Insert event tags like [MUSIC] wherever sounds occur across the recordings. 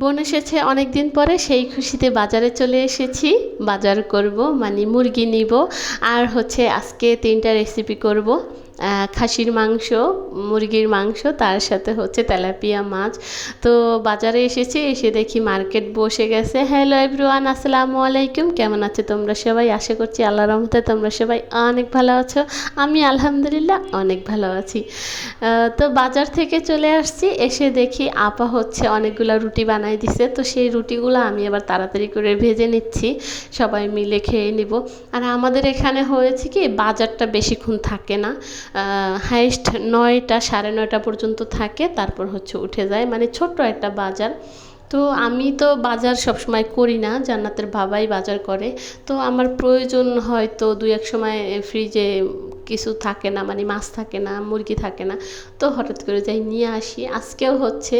বোন এসেছে অনেক দিন পরে, সেই খুশিতে বাজারে চলে এসেছি। বাজার করব মানে মুরগি নিব, আর হচ্ছে আজকে তিনটা রেসিপি করব। খাসির মাংস, মুরগির মাংস, তার সাথে হচ্ছে তেলাপিয়া মাছ। তো বাজারে এসেছি, এসে দেখি মার্কেট বসে গেছে। হ্যালো এভরিওয়ান, আসসালামু আলাইকুম। কেমন আছে তোমরা সবাই? আশা করছি আল্লাহ রহমতে তোমরা সবাই অনেক ভালো আছো। আমি আলহামদুলিল্লাহ অনেক ভালো আছি। তো বাজার থেকে চলে আসছি, এসে দেখি আপা হচ্ছে অনেকগুলো রুটি বানাই দিছে। তো সেই রুটিগুলো আমি আবার তাড়াতাড়ি করে ভেজে নিচ্ছি। সবাই মিলে খেয়ে নিব। আর আমাদের এখানে হয়েছে কি, বাজারটা বেশিক্ষণ থাকে না। হাইস্ট নয়টা, সাড়ে নয়টা পর্যন্ত থাকে, তারপর হচ্ছে উঠে যায়। মানে ছোট্ট একটা বাজার। তো আমি তো বাজার সবসময় করি না, জান্নাতের বাবাই বাজার করে। তো আমার প্রয়োজন হয়তো দু এক সময় ফ্রিজে কিছু থাকে না মানে মাছ থাকে না, মুরগি থাকে না। তো হঠাৎ করে যাই নিয়ে আসি। আজকেও হচ্ছে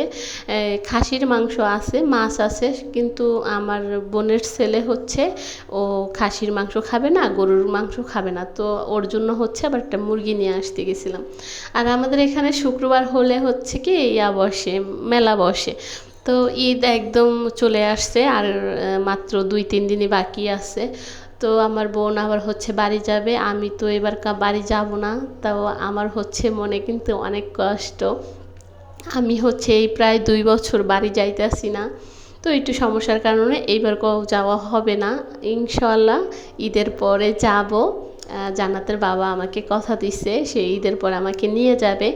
খাসির মাংস আছে, মাছ আছে, কিন্তু আমার বোনের ছেলে হচ্ছে, ও খাসির মাংস খাবে না, গরুর মাংস খাবে না। তো ওর জন্য হচ্ছে আবার একটা মুরগি নিয়ে আসতে গেছিলাম। আর আমাদের এখানে শুক্রবার হলে হচ্ছে কি, ইয়া বসে, মেলা বসে। তো ঈদ একদম চলে আসছে, আর মাত্র দুই, তিন দিনই বাকি আছে। তো আমার বোন আবার হচ্ছে বাড়ি যাবে, আমি তো এবার বাড়ি যাব না, তাও আমার হচ্ছে মনে কিন্তু অনেক কষ্ট। আমি হচ্ছে এই প্রায় দুই বছর বাড়ি যাইতেছি না, তো একটু সমস্যার কারণে এইবার যাওয়া হবে না ইনশাল্লাহ ঈদের পরে যাব। জান্নাতের বাবা আমাকে কথা দিছে, সে ঈদের পর আমাকে নিয়ে যাবে।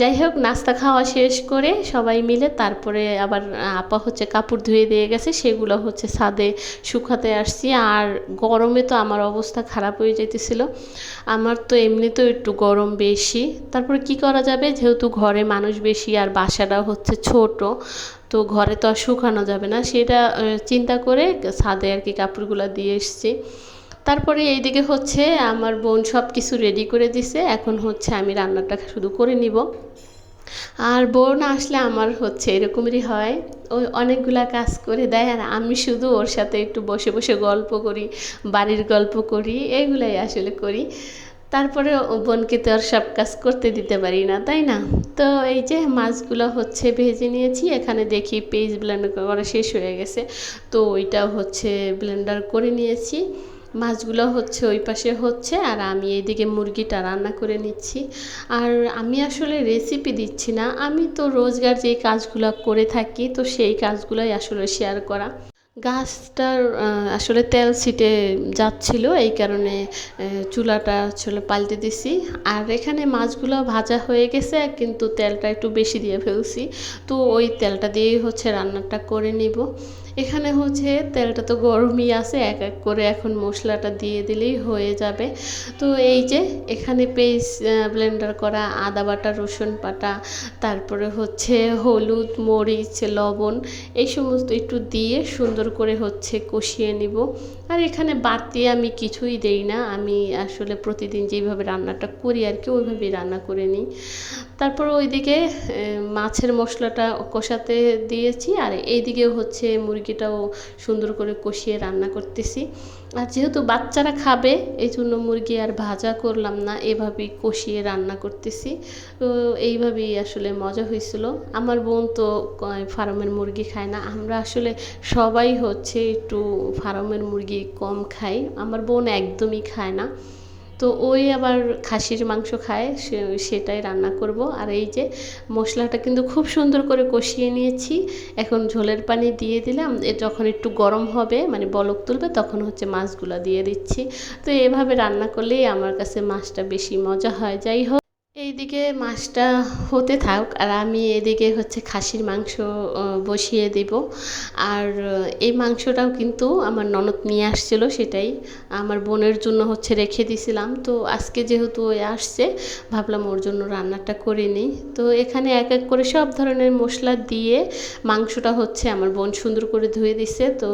যাই হোক, নাস্তা খাওয়া শেষ করে সবাই মিলে তারপরে আবার আপা হচ্ছে কাপড় ধুয়ে দিয়ে গেছে, সেগুলো হচ্ছে ছাদে শুকাতে আসছি। আর গরমে তো আমার অবস্থা খারাপ হয়ে যেতেছিল আমার তো এমনিতেও একটু গরম বেশি। তারপরে কি করা যাবে? যেহেতু ঘরে মানুষ বেশি আর বাসাটা হচ্ছে ছোট, তো ঘরে তো আর শুকানো যাবে না। সেটা চিন্তা করে ছাদে আর কি কাপড়গুলো দিয়ে এসছি। তারপরে এইদিকে হচ্ছে আমার বোন সব কিছু রেডি করে দিছে। এখন হচ্ছে আমি রান্নাটা শুধু করে নিব। আর বোন আসলে আমার হচ্ছে এরকমই হয়। ওই অনেকগুলা কাজ করে দেয় আর আমি শুধু ওর সাথে একটু বসে বসে গল্প করি, বাড়ির গল্প করি, এগুলাই আসলে করি। তারপরে বোনকে তো আর সব কাজ করতে দিতে পারি না, তাই না? তো এই যে মাছগুলো হচ্ছে ভেজে নিয়েছি, এখানে দেখি পেস্ট ব্লেন্ড করা শেষ হয়ে গেছে। তো ওইটাও হচ্ছে ব্লেন্ডার করে নিয়েছি। মাছগুলো হচ্ছে ওই পাশে হচ্ছে আর আমি এইদিকে মুরগিটা রান্না করে নিচ্ছি। আর আমি আসলে রেসিপি দিচ্ছি না, আমি তো রোজগার যেই কাজগুলো করে থাকি তো সেই কাজগুলোই আসলে শেয়ার করা। গাছটার আসলে তেল ছিটে যাচ্ছিল, এই কারণে চুলাটা আসলে পাল্টে দিছি। আর এখানে মাছগুলো ভাজা হয়ে গেছে, কিন্তু তেলটা একটু বেশি দিয়ে ফেলছি। তো ওই তেলটা দিয়েই হচ্ছে রান্নাটা করে নিব। এখানে হচ্ছে তেলটা তো গরমই আছে, এক এক করে এখন মশলাটা দিয়ে দিলেই হয়ে যাবে। তো এই যে, এখানে পেস্ট ব্লেন্ডার করা আদা বাটা, রসুন বাটা, তারপরে হচ্ছে হলুদ, মরিচ, লবণ, এই সমস্ত একটু দিয়ে সুন্দর করে হচ্ছে কষিয়ে নিব। আর এখানে বাড়তি আমি কিছুই দেই না। আমি আসলে প্রতিদিন যেভাবে রান্নাটা করি আর কি, ওইভাবেই রান্না করে নিই। তারপর ওইদিকে মাছের মশলাটা কষাতে দিয়েছি আর এইদিকে হচ্ছে মুরগিটাও সুন্দর করে কষিয়ে রান্না করতেছি। আর যেহেতু বাচ্চারা খাবে এই জন্য মুরগি আর ভাজা করলাম না, এভাবেই কষিয়ে রান্না করতেছি। তো এইভাবেই আসলে মজা হয়েছিল। আমার বোন তো ফার্মের মুরগি খায় না। আমরা আসলে সবাই হচ্ছে একটু ফার্মের মুরগি কম খাই। আমার বোন একদমই খায় না। তো ওই আবার খাসির মাংস খায় সেটাই রান্না করব। আর এই যে মশলাটা কিন্তু খুব সুন্দর করে কষিয়ে নিয়েছি। এখন ঝোলের পানি দিয়ে দিলাম। এ যখন একটু গরম হবে মানে বলক তুলবে, তখন হচ্ছে মাছগুলো দিয়ে দিচ্ছি। তো এভাবে রান্না করলেই আমার কাছে মাছটা বেশি মজা হয়। যাই হোক। এইদিকে মাছটা হতে থাক আর আমি এদিকে হচ্ছে খাসির মাংস বসিয়ে দেব। আর এই মাংসটাও কিন্তু আমার ননদ নিয়ে আসছিল সেটাই আমার বোনের জন্য হচ্ছে রেখে দিয়েছিলাম তো আজকে যেহেতু ওই আসছে, ভাবলাম ওর জন্য রান্নাটা করে নিই। তো এখানে এক এক করে সব ধরনের মশলা দিয়ে মাংসটা হচ্ছে আমার বোন সুন্দর করে ধুয়ে দিছে। তো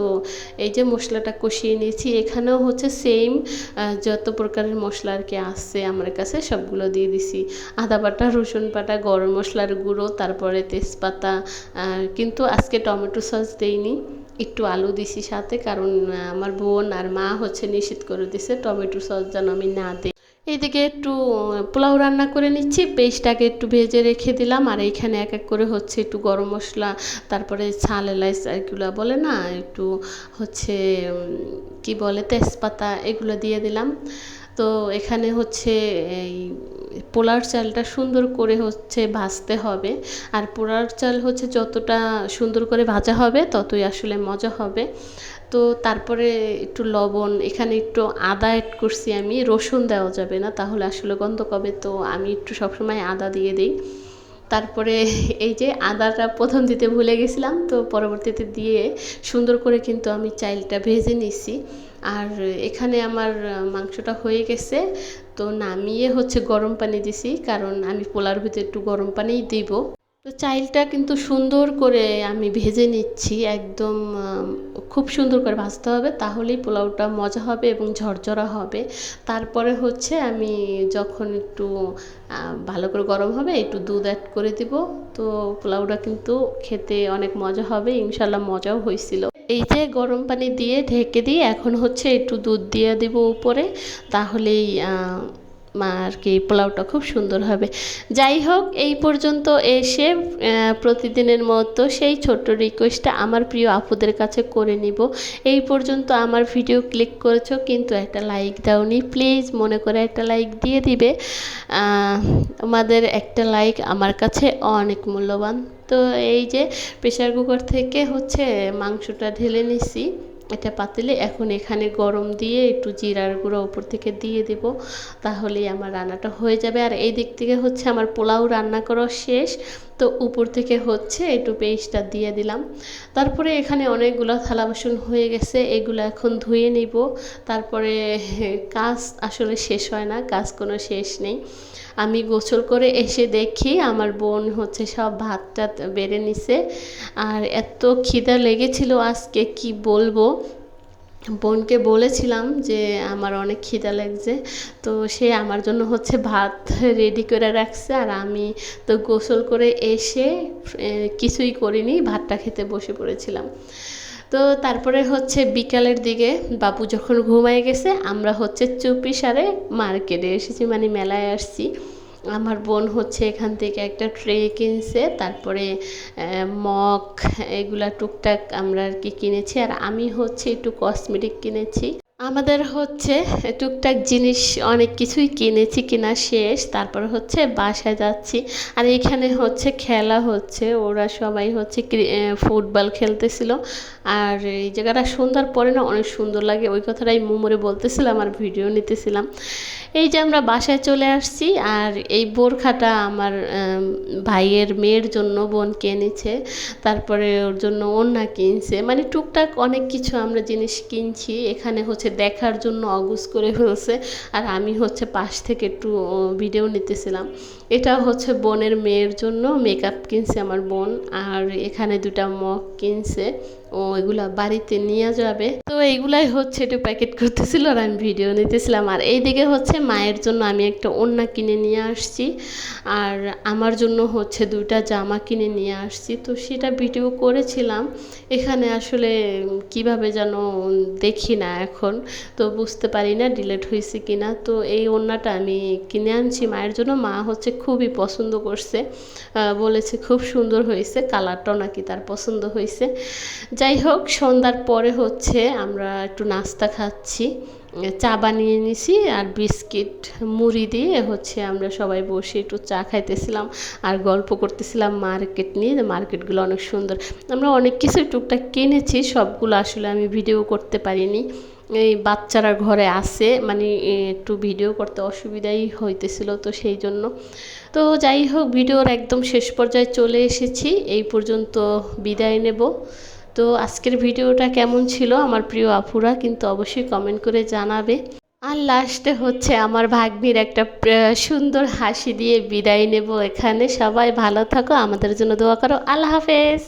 এই যে মশলাটা কষিয়ে নিয়েছি, এখানেও হচ্ছে সেম যত প্রকারের মশলা আর কি আসছে আমার কাছে সবগুলো দিয়ে দিছি। আদা বাটা, রসুন বাটা, গরম মশলার গুঁড়ো, তারপরে তেজপাতা কিন্তু আজকে টমেটো সস দেইনি। একটু আলু দিছি সাথে, কারণ আমার বোন আর মা হচ্ছে নিষেধ করে দিছে টমেটো সস যেন আমি না দিই। এইদিকে একটু পোলাও রান্না করে নিচ্ছি, পেস্টটাকে একটু ভেজে রেখে দিলাম, আর এইখানে এক এক করে হচ্ছে একটু গরম মশলা, তারপরে ছাল এলাইচ, এগুলো বলে না, একটু হচ্ছে কি বলে, তেজপাতা, এগুলো দিয়ে দিলাম। তো এখানে হচ্ছে এই পোলার চালটা সুন্দর করে হচ্ছে ভাজতে হবে। আর পোলার চাল হচ্ছে যতটা সুন্দর করে ভাজা হবে, ততই আসলে মজা হবে। তো তারপরে একটু লবণ, এখানে একটু আদা অ্যাড করছি আমি, রসুন দেওয়া যাবে না, তাহলে আসলে গন্ধ কবে তো আমি একটু সবসময় আদা দিয়ে দিই। তারপরে এই যে আদাটা প্রথম দিতে ভুলে গেছিলাম, তো পরবর্তীতে দিয়ে সুন্দর করে কিন্তু আমি চাইলটা ভেজে নিছি। আর এখানে আমার মাংসটা হয়ে গেছে তো নামিয়ে হচ্ছে গরম পানি দিছি, কারণ আমি পোলার ভিতরে একটু গরম পানিই দিব। তো চাইলটা কিন্তু সুন্দর করে আমি ভেজে নিচ্ছি, একদম খুব সুন্দর করে ভাজতে হবে, তাহলেই পোলাওটা মজা হবে এবং ঝরঝরা হবে। তারপরে হচ্ছে আমি যখন একটু ভালো করে গরম হবে, একটু দুধ অ্যাড করে দিব। তো পোলাওটা কিন্তু খেতে অনেক মজা হবে ইনশাল্লাহ মজাও হয়েছিল। এই যে গরম পানি দিয়ে ঢেকে দিয়ে এখন হচ্ছে একটু দুধ দিয়ে দেব উপরে। তাহলেই আর কি পোলাওটা খুব সুন্দর হবে। যাই হোক, এই পর্যন্ত এসে প্রতিদিনের মতো সেই ছোট্ট রিকোয়েস্টটা আমার প্রিয় আপুদের কাছে করে নিব। এই পর্যন্ত আমার ভিডিও ক্লিক করেছ, কিন্তু একটা লাইক দাওনি। প্লিজ মনে করে একটা লাইক দিয়ে দিবে। আমাদের একটা লাইক আমার কাছে অনেক মূল্যবান। তো এই যে প্রেশার কুকার থেকে হচ্ছে মাংসটা ঢেলে নিছি। এটা পাতিলে এখন এখানে গরম দিয়ে একটু জিরার গুঁড়ো উপর থেকে দিয়ে দেব, তাহলেই আমার রান্নাটা হয়ে যাবে। আর এই দিক থেকে হচ্ছে আমার পোলাও রান্না করা শেষ। তো উপর থেকে হচ্ছে একটু পেস্টটা দিয়ে দিলাম। তারপরে এখানে অনেকগুলো থালা বাসন হয়ে গেছে, এগুলো এখন ধুয়ে নিব। তারপরে [LAUGHS] কাজ আসলে শেষ হয় না, কাজ কোনো শেষ নেই। আমি গোসল করে এসে দেখি আমার বোন হচ্ছে সব ভাত টাত বেড়ে নিছে। আর এত খিদা লেগেছিল আজকে, কি বলব? বোনকে বলেছিলাম যে আমার অনেক খিদা লাগছে, তো সে আমার জন্য হচ্ছে ভাত রেডি করে রাখছে আর আমি তো গোসল করে এসে কিছুই করিনি, ভাতটা খেতে বসে পড়েছিলাম। তো তারপরে হচ্ছে বিকালের দিকে বাবু যখন ঘুমায় গেছে, আমরা হচ্ছে চুপি সারে মার্কেটে এসেছি মানে মেলায় আসছি। আমার বোন হচ্ছে এখান থেকে একটা ট্রে কিনছে, তারপরে মগ এগুলা টুকটাক আমরা আর কি কিনেছি, আর আমি হচ্ছে একটু কসমেটিক কিনেছি। আমাদের হচ্ছে টুকটাক জিনিস অনেক কিছুই কিনেছি কেনা শেষ, তারপর হচ্ছে বাসায় যাচ্ছি। আর এখানে হচ্ছে খেলা হচ্ছে, ওরা সবাই হচ্ছে ফুটবল খেলতেছিল। আর এই জায়গাটা সুন্দর পরে না অনেক সুন্দর লাগে, ওই কথাটাই মুমরে বলতেছিলাম আর ভিডিও নিতেছিলাম। এই যে আমরা বাসায় চলে আসছি আর এই বোরখাটা আমার ভাইয়ের মেয়ের জন্য বোন কিনেছে তারপরে ওর জন্য ওন্না কিনছে। মানে টুকটাক অনেক কিছু আমরা জিনিস কিনছি। এখানে হচ্ছে দেখার জন্য অগুস করে ফেলছে। আর আমি হচ্ছে পাশ থেকে একটু ভিডিও নিতেছিলাম। এটা হচ্ছে বোনের মেয়ের জন্য। মেকআপ কিনছে আমার বোন। আর এখানে দুটা মগ কিনছে। ও এগুলা বাড়িতে নিয়ে যাবে। তো এইগুলাই হচ্ছে একটু প্যাকেট করতেছিল আর আমি ভিডিও নিতেছিলাম। আর এইদিকে হচ্ছে মায়ের জন্য আমি একটা ওড়না কিনে নিয়ে আসছি। আর আমার জন্য হচ্ছে দুইটা জামা কিনে নিয়ে আসছি। তো সেটা ভিডিও করেছিলাম। এখানে আসলে কীভাবে যেন দেখি না এখন। তো বুঝতে পারি না ডিলেট হয়েছে কিনা। তো এই ওড়নাটা আমি কিনে আনছি। মায়ের জন্য মা হচ্ছে খুবই পছন্দ করছে। বলেছে খুব সুন্দর হয়েছে। কালারটাও নাকি তার পছন্দ হয়েছে। যাই হোক, সন্ধ্যার পরে হচ্ছে আমরা একটু নাস্তা খাচ্ছি। চা বানিয়ে নিছি আর বিস্কিট, মুড়ি দিয়ে হচ্ছে আমরা সবাই বসে একটু চা খাইতেছিলাম আর গল্প করতেছিলাম মার্কেট নিয়ে। মার্কেটগুলো অনেক সুন্দর। আমরা অনেক কিছু টুকটাক কিনেছি, সবগুলো আসলে আমি ভিডিও করতে পারিনি। এই বাচ্চারা ঘরে আসে মানে একটু ভিডিও করতে অসুবিধাই হইতেছিল তো সেই জন্য। তো যাই হোক, ভিডিওর একদম শেষ পর্যায়ে চলে এসেছি। এই পর্যন্ত বিদায় নেব। তো আজকের ভিডিওটা কেমন ছিল আমার প্রিয় আপুরা কিন্তু অবশ্যই কমেন্ট করে জানাবে। আর লাস্টে হচ্ছে আমার ভাগ্নির একটা সুন্দর হাসি দিয়ে বিদায় নেব এখানে। সবাই ভালো থাকো, আমাদের জন্য দোয়া করো। আল্লাহ হাফেজ।